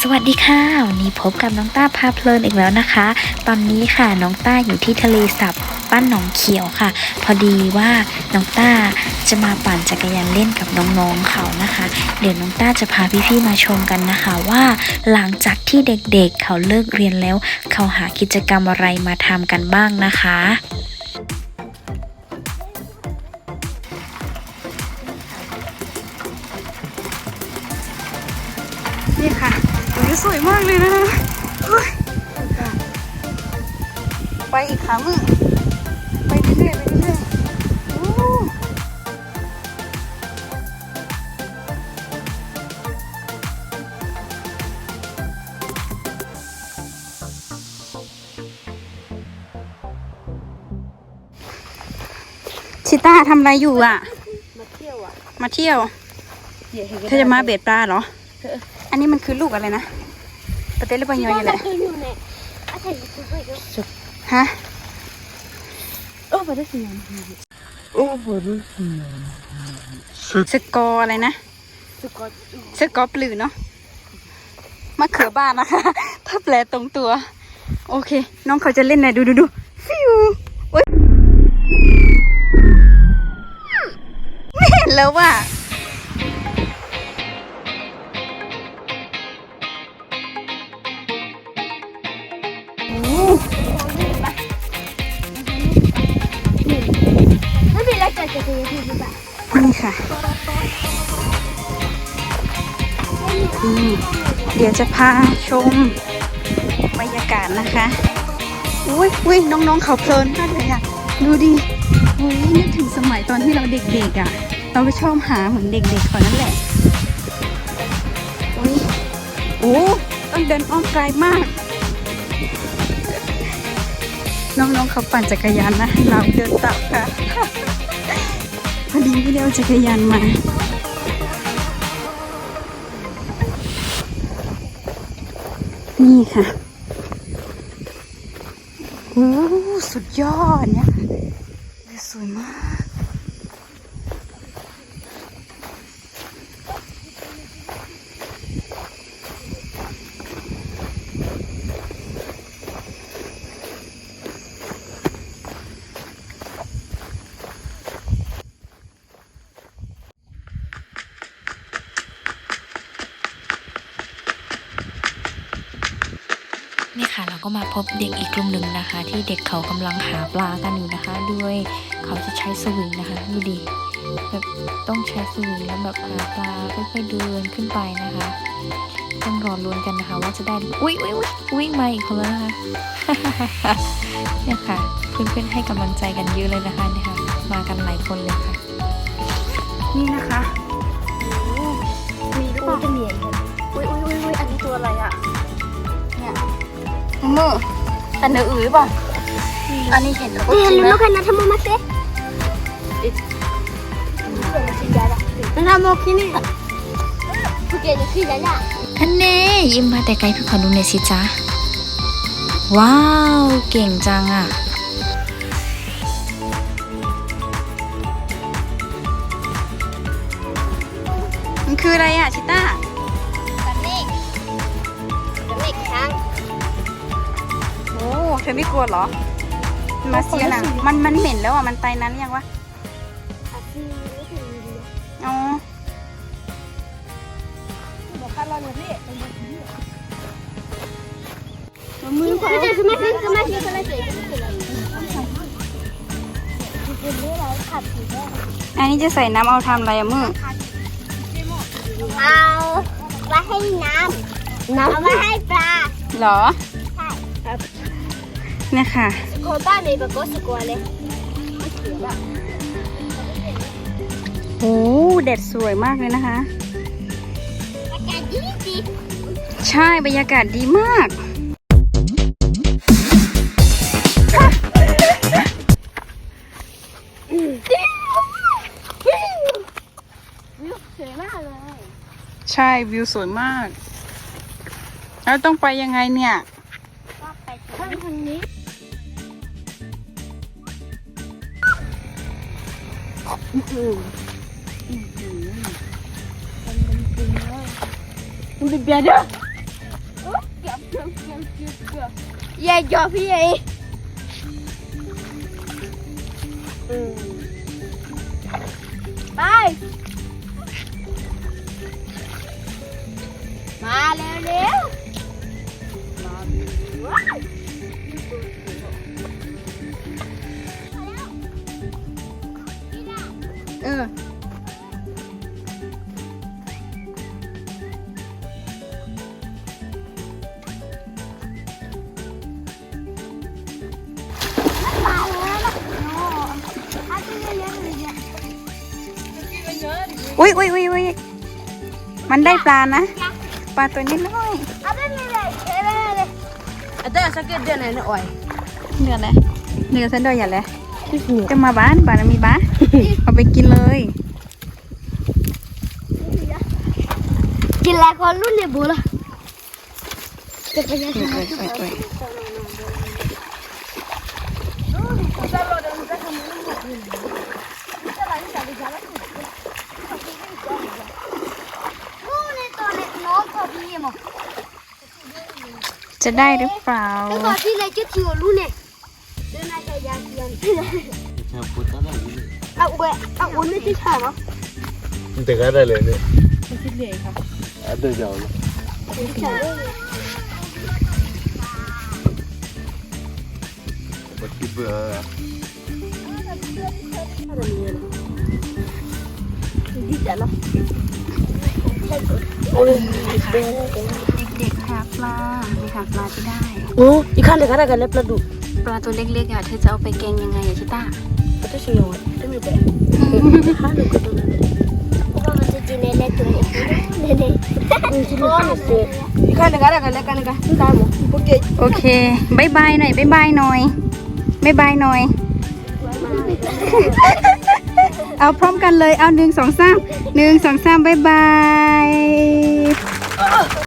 สวัสดีค่ะ วันนี้พบกับน้องต้าพาเพลินอีกแล้วนะคะ ตอนนี้ค่ะน้องต้าอยู่ที่ทะเลสับบ้านหนองเขียวค่ะ พอดีว่าน้องต้าจะมาปั่นจักรยานเล่นกับน้องๆเขานะคะ เดี๋ยวน้องต้าจะพาพี่ๆมาชมกันนะคะว่าหลังจากที่เด็กๆเขาเลิกเรียนแล้ว เขาหากิจกรรมอะไรมาทำกันบ้างนะคะนี่ค่ะ ตรงนี้สวยมากเลยนะเฮ้ยไปอีกครั้งไปเรื่อยๆไปเรื่อยๆโอ้ชิต้าทำอะไรอยู่อะ มาเที่ยวอะ มาเที่ยวอย่าเห็นเธอจะมาเบ็ดปลาเหรอ อันนี้มันคือลูกอะไรนะปลาเต้หรือปลาเยอยนี่แหละอยู่ในอาจารย์คือไปดูฮะโอ้ไปได้สิยังสกอร์อะไรนะสุกอตสกอร์ปลือเนาะมะเขือบ้านนะคะ ถ้าแปลตรงตัว โอเค น้องเขาจะเล่นไหนดูดูดูฟิวโอ๊ยไม่เห็นแล้วว่ะ จะจะจะที่บ้านนี่ค่ะนี่เดี๋ยวจะพาชมบรรยากาศนะคะ อุ้ยอุ้ยน้องๆเขาเพลินมากเลยอะดูดิอุ้ยนึกถึงสมัยตอนที่เราเด็กๆอะเราก็ชอบหาเหมือนเด็กๆเขานั่นแหละอุ้ยโอ้ต้องเดินอ้อมไกลมาก น้องๆเขาปั่นจักรยานนะ เราเดินตามค่ะ ดีไม่ได้เอาจักรยานมานี่ค่ะโอ้สุดยอดเนี่ยสวยมาก มาพบเด็กอีกกลุ่มหนึ่งนะคะ ที่เด็กเขากำลังหาปลากันอยู่นะคะ ด้วยเขาจะใช้สวิงนะคะดูดิแบบต้องใช้สวิงแล้วแบบหาปลาค่อยๆเดินขึ้นไปนะคะ ต้องรอลุ้นกันนะคะ ว่าจะได้หรืออุ้ยอุ้ยอุ้ยวิ่งมาอีกคนแล้วนะคะเนี่ยค่ะเพื่อนๆให้กำลังใจกันเยอะเลยนะคะเนี่ยค่ะมากันหลายคนเลยค่ะ นี่นะคะโอ้มีหรือเปล่าจะเหนียนกันอุ้ยอุ้ยอุ้ยอุ้ยอันนี้ตัวอะไรอะเนี่ย มือแต่เนื้ออือหรือเปล่าอันนี้เห็นแล้วก็เนี่ยจริงรู้นะกันนะทำมาเต้นั่นทำโมกินี่ผู้เก่งจะขึ้นแล้วล่ะอันเน่ยิ้มมาแต่ไกลพี่ขอดูหน่อยสิจ๊ะ ว้าว เก่งจังอะ มันคืออะไรอะชิต้า อ้เธอไม่กลัวเหรอ มาเซียนะมันมันเหม็นแล้วอะ มันไตนั้นยังวะอาซีไม่ถึงดีอ๋อบอกกันเราหน่อยพี่มือคือจะคือไม่คือคือไม่คือคือไม่คือคือคือเราขับถือว่าอันนี้จะใส่น้ำเอาทำอะไรอะมือเอาไว้ให้น้ำน้ำเอาไว้ให้ปลา เหรอใช่ครับ เนี่ยค่ะโคบ้านมีแบบก็สกอเลยไม่เขียวแบบโอ้เด็ดสวยมากเลยนะคะอากาศดีดีใช่บรรยากาศดีมากวิวสวยมากเลย ใช่วิวสวยมาก แล้วต้องไปยังไงเนี่ยว่าไปทางทางนี้มันเป็นจริงเลยมันเป็นเบียร์เด้อใหญ่จอพี่ใหญ่ไป มาเร็วเร็วเออ อุ้ยอุ้ยอุ้ยอุ้ยมันได้ปลานะ ปลาตัวนี้น้อย Ada ni deh, ada ni. Ada sakit dia nenek oi. เดือดเลยเดือดเส้นดอยอย่าเลย จะมาบ้านบ้านมีบ้านเอาไปกินเลย Gila kau lu ni bola. Kita เอ้ยเอ้ยเอ้ยเอ้ย ni tu ni nok kau ni mo. จะได้หรือเปล่า Ni kau di le je tiu lu ni. Dia nak saya kian. Aku gue, aku ni tu sama. แต่ก็ได้เลยเนี่ยอันเดียวเลยบัดกี้เบื่อ Di sana. เด็กๆหาปลาไปหาปลาที่ได้ Oh, ikan dekat ada lep ledu. ปลา ตัวเล็กๆอะเธอจะเอาไปแกงยังไงอะชิต้า Itu sih yang. Ini be. Halu kau tu. Kau masih di nenek tu ni. Nenek. Ikan dekat ada lep kan ikan. Entah mo. Oke. โอเคบายบายหน่อยบายบายหน่อยบายบายหน่อย เอาพร้อมกันเลยเอาหนึ่งสองสามหนึ่งสองสามบายบาย